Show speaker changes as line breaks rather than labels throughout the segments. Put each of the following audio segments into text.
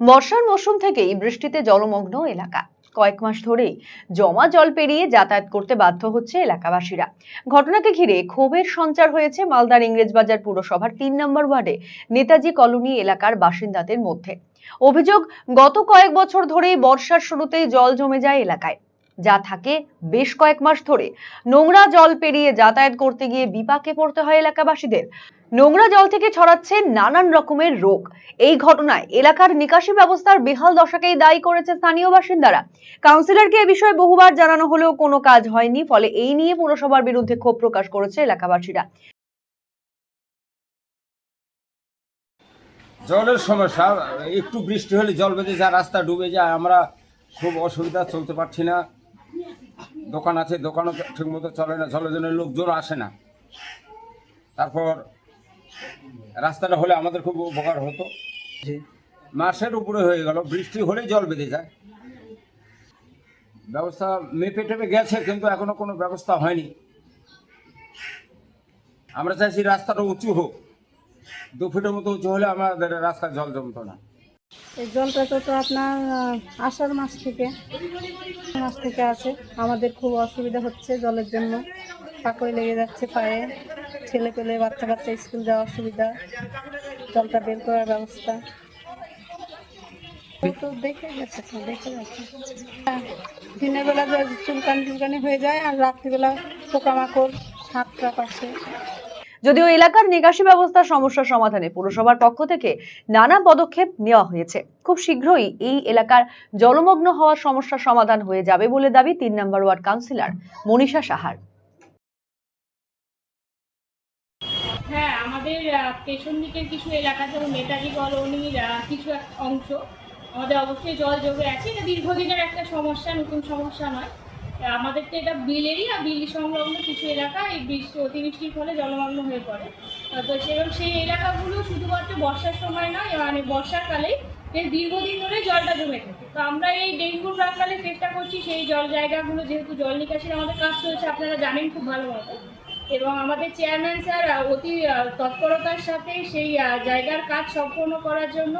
বর্ষার মৌসুম থেকেই বৃষ্টিতে জলমগ্ন এলাকা। কয়েক মাস ধরেই জমা জল পেরিয়ে যাতায়াত করতে বাধ্য হচ্ছে এলাকাবাসীরা। ঘটনাকে ঘিরে ক্ষোভের সঞ্চার হয়েছে মালদার ইংরেজবাজার পুরসভার তিন নম্বর ওয়ার্ডে নেতাজি কলোনি এলাকার বাসিন্দাদের মধ্যে। অভিযোগ, গত কয়েক বছর ধরেই বর্ষার শুরুতেই জল জমে যায় এলাকায়। যা থাকে বেশ কয়েক মাস ধরে। নোংরা জল পেরিয়ে যাতায়াত করতে গিয়ে বিপাকে পড়তে হয় এলাকাবাসীদের। নোংরা জল থেকে ছড়াচ্ছে নানান রকমের রোগ। এই ঘটনায় এলাকার নিকাশি ব্যবস্থার বেহাল দশাকেই দায়ী করেছে স্থানীয় বাসিন্দারা। কাউন্সিলরকে এ বিষয়ে বহুবার জানানো হলেও কোনো কাজ হয়নি, ফলে এই নিয়ে পুরসভার বিরুদ্ধে ক্ষোভ প্রকাশ করেছে এলাকাবাসীরা।
জলের সমস্যা, একটু বৃষ্টি হলে জল বেঁধে যায় রাস্তা ডুবে যায় আমরা খুব অসুবিধা চলতে পারছি না। দোকান আছে, দোকানও ঠিক মতো চলে না, জলের জন্য লোকজন আসে না। তারপর রাস্তাটা হলে আমাদের খুব উপকার হতো। মাসের উপরে হয়ে গেল বৃষ্টি হলেই জল বেঁধে যায়। ব্যবস্থা মেপে টেপে গেছে কিন্তু এখনও কোনো ব্যবস্থা হয়নি। আমরা চাইছি রাস্তাটা উঁচু হোক। দু ফিটের মতো উঁচু হলে আমাদের রাস্তায় জল জমতো না।
এই জলটা তো আপনার আষাঢ় মাস থেকে মাস থেকে আছে। আমাদের খুব অসুবিধা হচ্ছে জলের জন্য। পাকড়ে লেগে যাচ্ছে পায়ে। ছেলে পেলে, বাচ্চা কাচ্চা স্কুল যাওয়া অসুবিধা। জলটা বের করার ব্যবস্থা। তো দেখে গেছে, তো দেখে গেছে দিনের বেলা চুলকানি টুলকানি হয়ে যায় আর রাত্রিবেলা পোকামাকড়, সাপটা পাশে।
যদিও এলাকার নিকাশি ব্যবস্থার সমস্যার সমাধানে পুরসভার পক্ষ থেকে নানা পদক্ষেপ নেওয়া হয়েছে। খুব শীঘ্রই এই এলাকার জলমগ্ন হওয়ার সমস্যার সমাধান হয়ে যাবে বলে দাবি তিন নম্বর ওয়ার্ড কাউন্সিলর মনীষা সাহার।
হ্যাঁ আমাদের পেছন দিকের কিছু এলাকা যেমন নেতাজি কলোনির কিছু অংশ, আমাদের অবশ্যই জল জমে আছে। এটা দীর্ঘদিনের একটা সমস্যা, নতুন সমস্যা নয়। আমাদের তো এটা বিলেরই আর বিল সংলগ্ন কিছু এলাকা, এই বৃষ্টি, অতিবৃষ্টির ফলে জলমগ্ন হয়ে পড়ে। তো সেরকম সেই এলাকাগুলো শুধুমাত্র বর্ষার সময় নয় মানে বর্ষাকালেই এর দীর্ঘদিন ধরে জলটা জমে থাকে। তো আমরা এই ডেঙ্গুর প্রাকালে চেষ্টা করছি সেই জল জায়গাগুলো, যেহেতু জল নিকাশির আমাদের কাজ চলছে, আপনারা জানেন খুব ভালো মতো। এবং আমাদের চেয়ারম্যান স্যার অতি তৎপরতার সাথে সেই জায়গার কাজ সম্পন্ন করার জন্য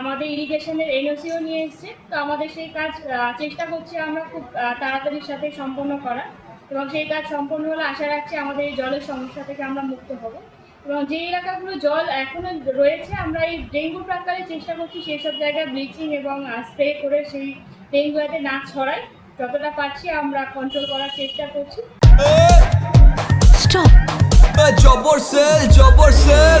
আমাদের ইরিগেশনের এনওসিও নিয়ে এসছে। তো আমাদের সেই কাজ চেষ্টা করছি আমরা খুব তাড়াতাড়ির সাথে সম্পন্ন করার। এবং সেই কাজ সম্পন্ন হলে আশা রাখছি আমাদের এই জলের সমস্যা থেকে আমরা মুক্ত হব। এবং যে এলাকাগুলো জল এখনও রয়েছে আমরা এই ডেঙ্গু প্রাকারে চেষ্টা করছি সেই সব জায়গায় ব্লিচিং এবং স্প্রে করে সেই ডেঙ্গু যাতে না ছড়ায় যতটা পারছি আমরা কন্ট্রোল করার চেষ্টা করছি।
জবর সেল জবর সেল